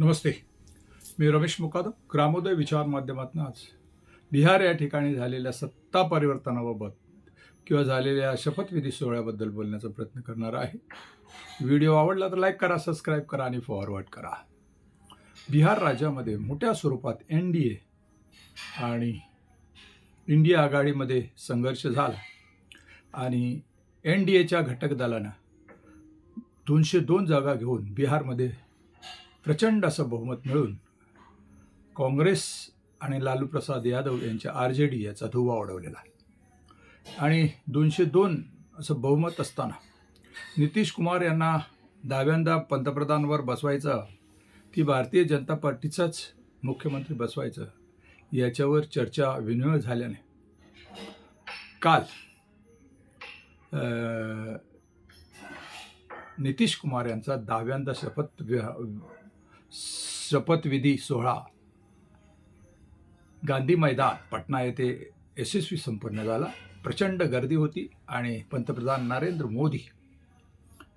नमस्ते. मी रमेश मुकादम ग्रामोदय विचार माध्यमातून आज बिहार या ठिकाणी झालेल्या सत्ता परिवर्तनाबाबत किंवा झालेल्या शपथविधी सोहळ्याबद्दल बोलण्याचा प्रयत्न करणार आहे. व्हिडिओ आवडला तर लाईक करा सबस्क्राईब करा आणि फॉरवर्ड करा. बिहार राज्यामध्ये मोठ्या स्वरूपात एन डी ए आणि इंडिया आघाडीमध्ये संघर्ष झाला आणि एन डी एच्या घटक दलानं दोनशे दोन जागा घेऊन बिहारमध्ये प्रचंड असं बहुमत मिळून काँग्रेस आणि लालू प्रसाद यादव यांच्या आर जे डी याचा धुवा उडवलेला. आणि दोनशे दोन असं बहुमत असताना नितीश कुमार यांना दहाव्यांदा पंतप्रधानवर बसवायचं की भारतीय जनता पार्टीचाच मुख्यमंत्री बसवायचं याच्यावर चर्चा विनिमय झाल्याने काल नितीश कुमार यांचा दहाव्यांदा शपथ शपथविधी सोहळा. गांधी मैदान पटना येथे यशस्वी संपन्न झाला. प्रचंड गर्दी होती आणि पंतप्रधान नरेंद्र मोदी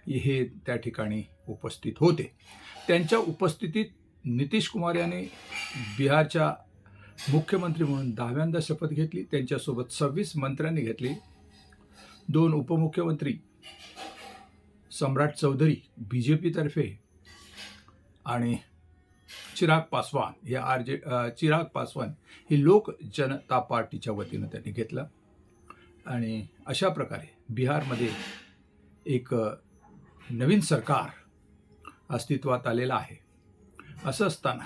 हे त्या ठिकाणी उपस्थित होते. त्यांच्या उपस्थितीत नितीश कुमार यांनी बिहारच्या मुख्यमंत्री म्हणून दहाव्यांदा शपथ घेतली. त्यांच्यासोबत सव्वीस मंत्र्यांनी घेतली. दोन उपमुख्यमंत्री सम्राट चौधरी बी जे पीतर्फे आणि चिराग पासवान हे आर जे चिराग पासवान ही लोक जनता पार्टीच्या वतीनं त्यांनी घेतलं. आणि अशा प्रकारे बिहारमध्ये एक नवीन सरकार अस्तित्वात आलेलं आहे. असं असताना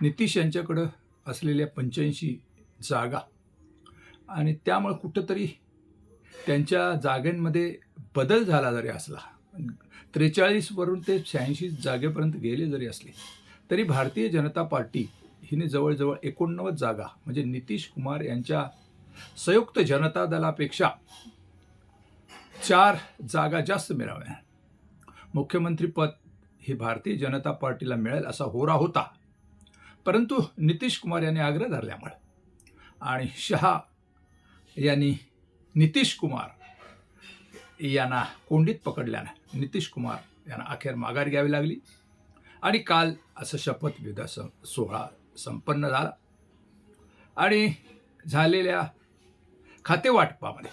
नितीश यांच्याकडं असलेल्या पंच्याऐंशी जागा आणि त्यामुळे कुठंतरी त्यांच्या जागांमध्ये बदल झाला जरी असला त्रेचाळीसवरून ते शहाऐंशी जागेपर्यंत गेले जरी असले तरी भारतीय जनता पार्टी हिने जवळजवळ एकोणनव्वद जागा म्हणजे नितीश कुमार यांच्या संयुक्त जनता दलापेक्षा चार जागा जास्त मिळाव्या. मुख्यमंत्रीपद हे भारतीय जनता पार्टीला मिळेल असा होरा होता. परंतु नितीश कुमार यांनी आग्रह धरल्यामुळे आणि शहा यांनी नितीश कुमार यांना कोंडीत पकडल्यानं नितीश कुमार यांना अखेर माघार घ्यावी लागली. आणि काल असं शपथविधा स सोहळा संपन्न झाला. आणि झालेल्या खातेवाटपामध्ये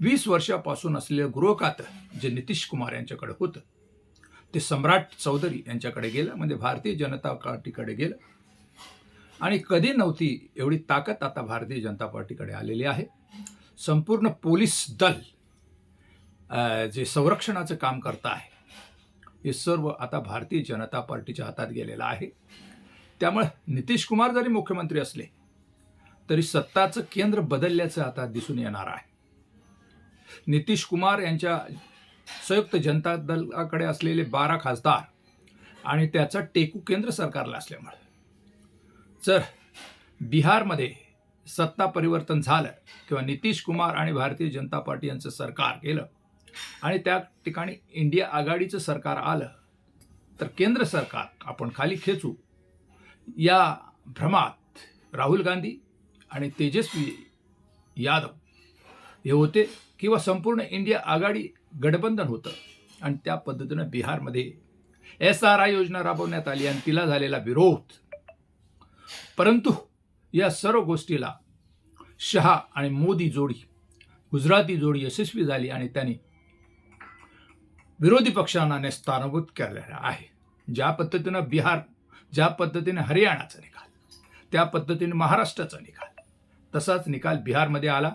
वीस वर्षापासून असलेलं गृहखातं जे नितीश कुमार यांच्याकडे होतं ते सम्राट चौधरी यांच्याकडे गेलं म्हणजे भारतीय जनता पार्टीकडे गेलं. आणि कधी नव्हती एवढी ताकद आता भारतीय जनता पार्टीकडे आलेली आहे. संपूर्ण पोलीस दल जे संरक्षणाचं काम करत आहे हे सर्व आता भारतीय जनता पार्टीच्या हातात गेलेलं आहे. त्यामुळे नितीश कुमार जरी मुख्यमंत्री असले तरी सत्ताचं केंद्र बदलल्याचं आता दिसून येणार आहे. नितीश कुमार यांच्या संयुक्त जनता दलाकडे असलेले बारा खासदार आणि त्याचा टेकू केंद्र सरकारला असल्यामुळे जर बिहारमध्ये सत्ता परिवर्तन झालं किंवा नितीश कुमार आणि भारतीय जनता पार्टी यांचं सरकार गेलं आणि त्या ठिकाणी इंडिया आघाडीचं सरकार आलं तर केंद्र सरकार आपण खाली खेचू या भ्रमात राहुल गांधी आणि तेजस्वी यादव हे होते किंवा संपूर्ण इंडिया आघाडी गठबंधन होतं. आणि त्या पद्धतीनं बिहारमध्ये एस आर आय योजना राबवण्यात आली आणि तिला झालेला विरोध. परंतु या सर्व गोष्टीला शहा आणि मोदी जोडी गुजराती जोडी यशस्वी झाली आणि त्यांनी विरोधी पक्षांना नेस्तानभूत केलेला आहे. ज्या पद्धतीनं बिहार ज्या पद्धतीने हरियाणाचा निकाल त्या पद्धतीने महाराष्ट्राचा निकाल तसाच निकाल बिहारमध्ये आला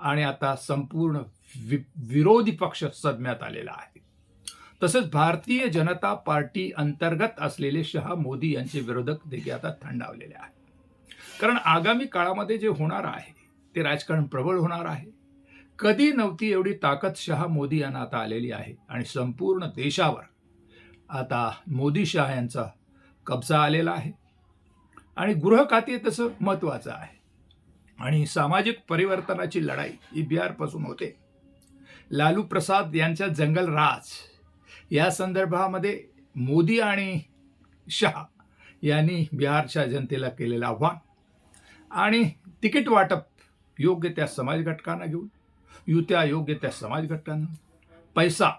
आणि आता संपूर्ण वि विरोधी पक्ष सदम्यात आलेला आहे. तसेच भारतीय जनता पार्टी अंतर्गत असलेले शहा मोदी यांचे विरोधक देखील आता थंडावलेले आहेत. कारण आगामी काळामध्ये जे होणार आहे ते राजकारण प्रबळ होणार आहे. कधी नव्हती एवढी ताकद शहा मोदी यांना आता आलेली आहे आणि संपूर्ण देशावर आता मोदी शहा यांचा कब्जा आलेला आहे. आणि गृह खाते तसं महत्त्वाचं आहे. आणि सामाजिक परिवर्तनाची लढाई ही बिहारपासून होते. लालू प्रसाद यांच्या जंगल राज या संदर्भामध्ये मोदी आणि शहा यांनी बिहारच्या जनतेला केलेलं आव्हान आणि तिकीट वाटप योग्य त्या समाज घटकांना घेऊन युत्या योग्य त्या समाज घटकांना पैसा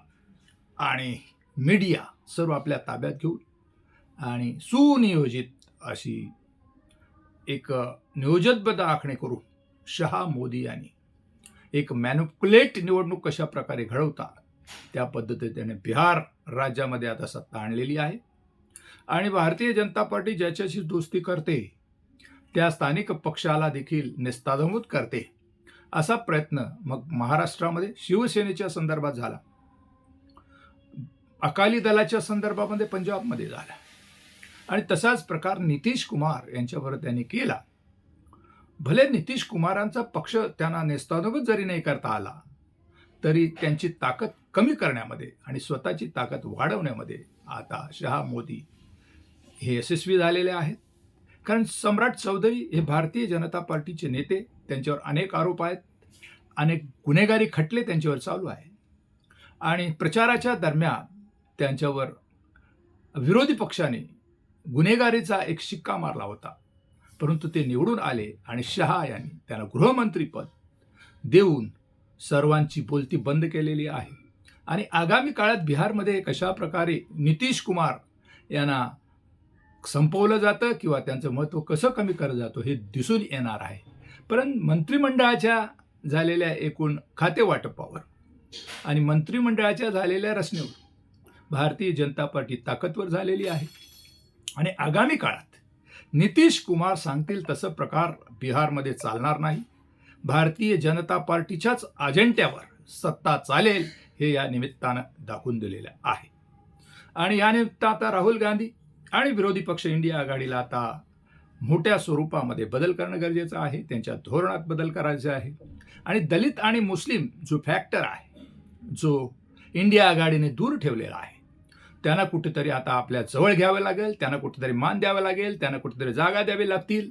आणि मीडिया सर्व आपल्या ताब्यात घेऊन आणि सुनियोजित अशी एक नियोजनबद्ध आखणी करून शहा मोदी यांनी एक मॅन्युक्युलेट निवडणूक कशा प्रकारे घडवतात त्या पद्धतीने त्याने बिहार राज्यामध्ये आता सत्ता आणलेली आहे. आणि भारतीय जनता पार्टी ज्याच्याशी दोस्ती करते त्या स्थानिक पक्षाला देखील नेस्ताधमूत करते. असा प्रयत्न मग महाराष्ट्रामध्ये शिवसेनेच्या संदर्भात झाला. अकाली दलाच्या संदर्भामध्ये पंजाबमध्ये झाला. आणि तसाच प्रकार नितीश कुमार यांच्यावर त्यांनी केला. भले नितीश कुमारांचा पक्ष त्यांना नेस्ताधमूत जरी नाही करता आला तरी त्यांची ताकद कमी करण्यामध्ये आणि स्वतःची ताकद वाढवण्यामध्ये आता शहा मोदी हे यशस्वी झालेले आहेत. कारण सम्राट चौधरी हे भारतीय जनता पार्टीचे नेते त्यांच्यावर अनेक आरोप आहेत. अनेक गुन्हेगारी खटले त्यांच्यावर चालू आहे आणि प्रचाराच्या दरम्यान त्यांच्यावर विरोधी पक्षाने गुन्हेगारीचा एक शिक्का मारला होता. परंतु ते निवडून आले आणि शहा यांनी त्यांना गृहमंत्रीपद देऊन सर्वांची बोलती बंद केलेली आहे. आणि आगामी काळात बिहारमध्ये कशा प्रकारे नितीश कुमार यांना संपवलं जातं किंवा त्यांचं महत्त्व कसं कमी करत जातो हे दिसून येणार आहे. परंतु मंत्रिमंडळाच्या झालेल्या एकूण खातेवाटपावर आणि मंत्रिमंडळाच्या झालेल्या रचनेवर भारतीय जनता पार्टी ताकदवर झालेली आहे. आणि आगामी काळात नितीश कुमार सांगतील तसं प्रकार बिहारमध्ये चालणार नाही. भारतीय जनता पार्टीच्याच अजेंट्यावर सत्ता चालेल हे या निमित्तानं दाखवून दिलेलं आहे. आणि या निमित्त आता राहुल गांधी आणि विरोधी पक्ष इंडिया आघाडीला आता मोठ्या स्वरूपामध्ये बदल करणं गरजेचं आहे. त्यांच्या धोरणात बदल करायचे आहे. आणि दलित आणि मुस्लिम जो फॅक्टर आहे जो इंडिया आघाडीने दूर ठेवलेला आहे त्यांना कुठेतरी आता आपल्या जवळ घ्यावं लागेल त्यांना कुठेतरी मान द्यावं लागेल त्यांना कुठेतरी जागा द्यावी लागतील.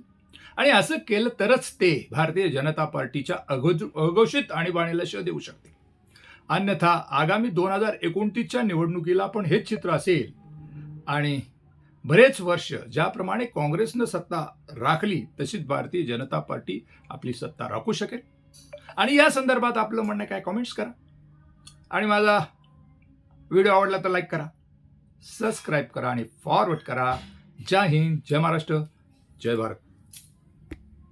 आणि असं केलं तरच ते भारतीय जनता पार्टीच्या अघोज अघोषित आणीबाणीला शो देऊ शकते अन्यथा आगामी दोन हजार एकोणतीसच्या निवडणुकीला पण हेच चित्र असेल. आणि बरेच वर्ष ज्याप्रमाणे काँग्रेसनं सत्ता राखली तशीच भारतीय जनता पार्टी आपली सत्ता राखू शकेल. आणि या संदर्भात आपलं म्हणणं काय? कॉमेंट्स करा. आणि माझा व्हिडिओ आवडला तर लाईक करा. सबस्क्राईब करा आणि फॉरवर्ड करा. जय हिंद जय महाराष्ट्र जय भारत.